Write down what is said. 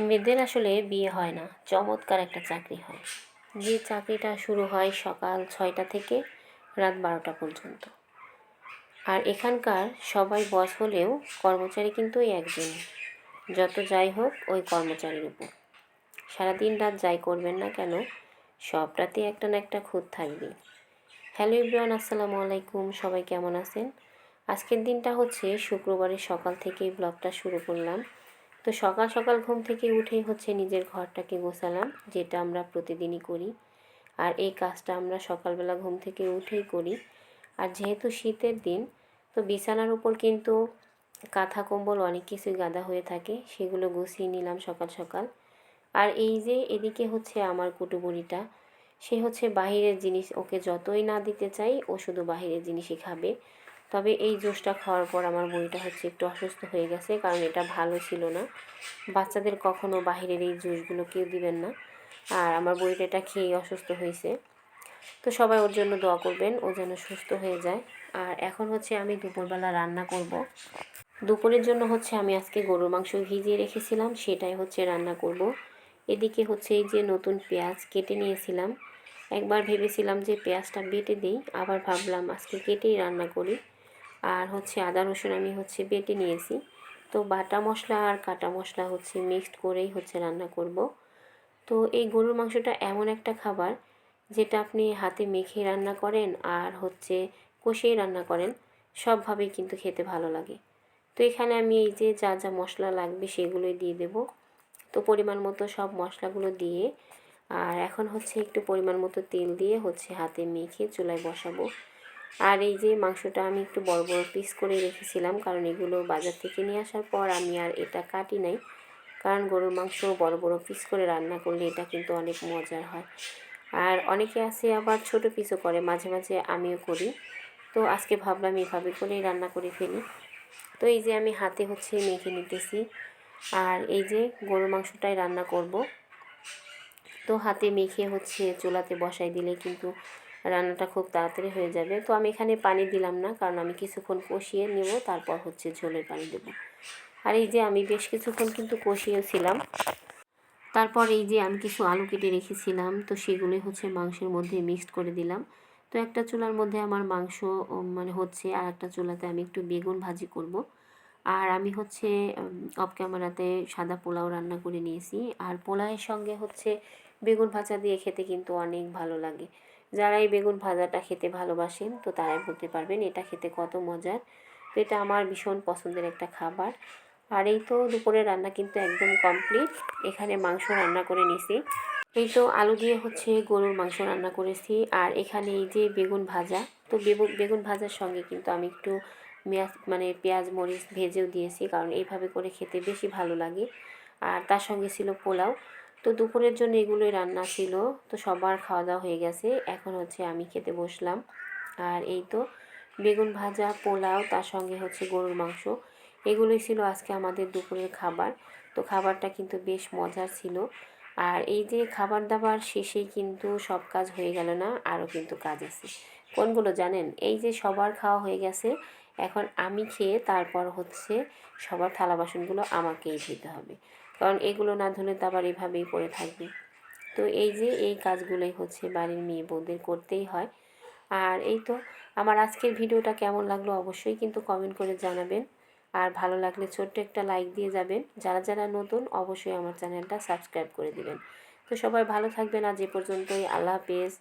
মেয়েদের আসলে বিয়ে হয় না, চমৎকার একটা চাকরি হয়। যে চাকরিটা শুরু হয় সকাল ছয়টা থেকে রাত বারোটা পর্যন্ত। আর এখানকার সবাই বস হলেও কর্মচারী কিন্তু ওই একজনই। যত যাই হোক ওই কর্মচারীর উপর। সারাদিন রাত যাই করবেন না কেন, সবটাতে একটা না একটা খুঁত থাকবে হ্যালো ইব্রান আসসালামু আলাইকুম, সবাই কেমন আছেন? আজকের দিনটা হচ্ছে শুক্রবারের সকাল থেকেই ব্লগটা শুরু করলাম। তো সকাল সকাল ঘুম থেকে উঠেই হচ্ছে নিজের ঘরটাকে গোছালাম, যেটা আমরা প্রতিদিনই করি। আর এই কাজটা আমরা সকালবেলা ঘুম থেকে উঠেই করি। আর যেহেতু শীতের দিন, তো বিছানার উপর কিন্তু কাঁথা কম্বল অনেক কিছুই গাদা হয়ে থাকে, সেগুলো গুছিয়ে নিলাম সকাল সকাল। আর এই যে এদিকে হচ্ছে আমার কুটুবুড়িটা সে হচ্ছে বাহিরের জিনিস ওকে যতই না দিতে চাই, ও শুধু বাহিরের জিনিসই খাবে। তবে এই জুসটা খাওয়ার পর আমার বইটা হচ্ছে একটু অসুস্থ হয়ে গেছে, কারণ এটা ভালো ছিল না। বাচ্চাদের কখনো বাহিরের এই জুসগুলো কেউ দিবেন না। আর আমার বইটা এটা খেয়ে অসুস্থ হয়েছে। তো সবাই ওর জন্য দোয়া করবেন, ও যেন সুস্থ হয়ে যায়। আর এখন হচ্ছে আমি দুপুরবেলা রান্না করব। দুপুরের জন্য হচ্ছে আমি আজকে গরুর মাংস ভিজিয়ে রেখেছিলাম, সেটাই হচ্ছে রান্না করব। এদিকে হচ্ছে এই যে নতুন পেঁয়াজ কেটে নিয়েছিলাম। একবার ভেবেছিলাম যে পেঁয়াজটা বেটে দিই, আবার ভাবলাম আজকে কেটেই রান্না করি। আর হচ্ছে আদা, রসুন আমি হচ্ছে বেটে নিয়েছি। তো বাটা মশলা আর কাটা মশলা হচ্ছে মিক্সড করেই হচ্ছে রান্না করব। তো এই গরুর মাংসটা এমন একটা খাবার যেটা আপনি হাতে মেখে রান্না করেন আর হচ্ছে কষিয়ে রান্না করেন, সবভাবেই কিন্তু খেতে ভালো লাগে। তো এখানে আমি এই যে যা যা মশলা লাগবে সেগুলোই দিয়ে দেব। তো পরিমাণ মতো সব মশলাগুলো দিয়ে আর এখন হচ্ছে একটু পরিমাণ মতো তেল দিয়ে হচ্ছে হাতে মেখে চুলায় বসাবো। আর এই যে মাংসটা আমি একটু বড় বড় পিস করে রেখেছিলাম, কারণ এগুলো বাজার থেকে নিয়ে আসার পর আমি আর এটা কাটি নাই। কারণ গরুর মাংস বড় বড় পিস করে রান্না করলে এটা কিন্তু অনেক মজার হয়। আর অনেকে আছে আবার ছোট পিসও করে, মাঝে মাঝে আমিও করি। তো আজকে ভাবলাম এভাবে করেই রান্না করে ফেলি। তো এই যে আমি হাতে হচ্ছে মেখে নিতেছি। আর এই যে গরুর মাংসটাই রান্না করব। তো হাতে মেখে হচ্ছে চুলাতে বসাই দিলে কিন্তু রান্নাটা খুব তাড়াতাড়ি হয়ে যাবে। তো আমি এখানে পানি দিলাম না, কারণ আমি কিছুক্ষণ কষিয়ে নেব, তারপর হচ্ছে ঝোলের পানি দেবো। আর এই যে আমি বেশ কিছুক্ষণ কিন্তু কষিয়েছিলাম। তারপর এই যে আমি কিছু আলু কেটে রেখেছিলাম, তো সেগুলোই হচ্ছে মাংসের মধ্যে মিক্সড করে দিলাম। তো একটা চুলার মধ্যে আমার মাংস মানে হচ্ছে, আর একটা চুলাতে আমি একটু বেগুন ভাজি করব। আর আমি হচ্ছে অফ ক্যামেরাতে সাদা পোলাও রান্না করে নিয়েছি। আর পোলাওয়ের সঙ্গে হচ্ছে বেগুন ভাজা দিয়ে খেতে কিন্তু অনেক ভালো লাগে। যারা এই বেগুন ভাজাটা খেতে ভালোবাসেন, তো তারাই বলতে পারবেন এটা খেতে কত মজার। তো এটা আমার ভীষণ পছন্দের একটা খাবার। আর এই তো দুপুরের রান্না কিন্তু একদম কমপ্লিট এখানে মাংস রান্না করে নিছি। এই তো আলু দিয়ে হচ্ছে গরুর মাংস রান্না করেছি। আর এখানে এই যে বেগুন ভাজা, তো বেগুন ভাজার সঙ্গে কিন্তু আমি একটু মেয়াজ মানে পেঁয়াজ, মরিচ ভেজেও দিয়েছি, কারণ এইভাবে করে খেতে বেশি ভালো লাগে। আর তার সঙ্গে ছিল পোলাও। তো দুপুরের জন্য এগুলোই রান্না ছিল। তো সবার খাওয়া দাওয়া হয়ে গেছে। এখন হচ্ছে আমি খেতে বসলাম। আর এই তো বেগুন ভাজা, পোলাও, তার সঙ্গে হচ্ছে গরুর মাংস। এগুলোই ছিল আজকে আমাদের দুপুরের খাবার। তো খাবারটা কিন্তু বেশ মজার ছিল। আর এই যে খাবার দাবার শেষেই কিন্তু সব কাজ হয়ে গেল না, আরও কিন্তু কাজ আছে। কোনগুলো জানেন? এই যে সবার খাওয়া হয়ে গেছে, এখন আমি খেয়ে তারপর হচ্ছে সবার থালা বাসনগুলো আমাকেই ধুতে হবে। কারণ এগুলো না ধুলে তো আবার এভাবেই পড়ে থাকবে। তো এই যে এই কাজগুলোই হচ্ছে বাড়ির মেয়ে বউদের করতেই হয়। আর এই তো আমার আজকের ভিডিওটা কেমন লাগল অবশ্যই কিন্তু কমেন্ট করে জানাবেন। আর ভালো লাগলে ছোট্ট একটা লাইক দিয়ে যাবেন। যারা যারা নতুন অবশ্যই আমার চ্যানেলটা সাবস্ক্রাইব করে দিবেন। তো সবাই ভালো থাকবেন। আজ এ পর্যন্তই। আল্লাহ হাফেজ।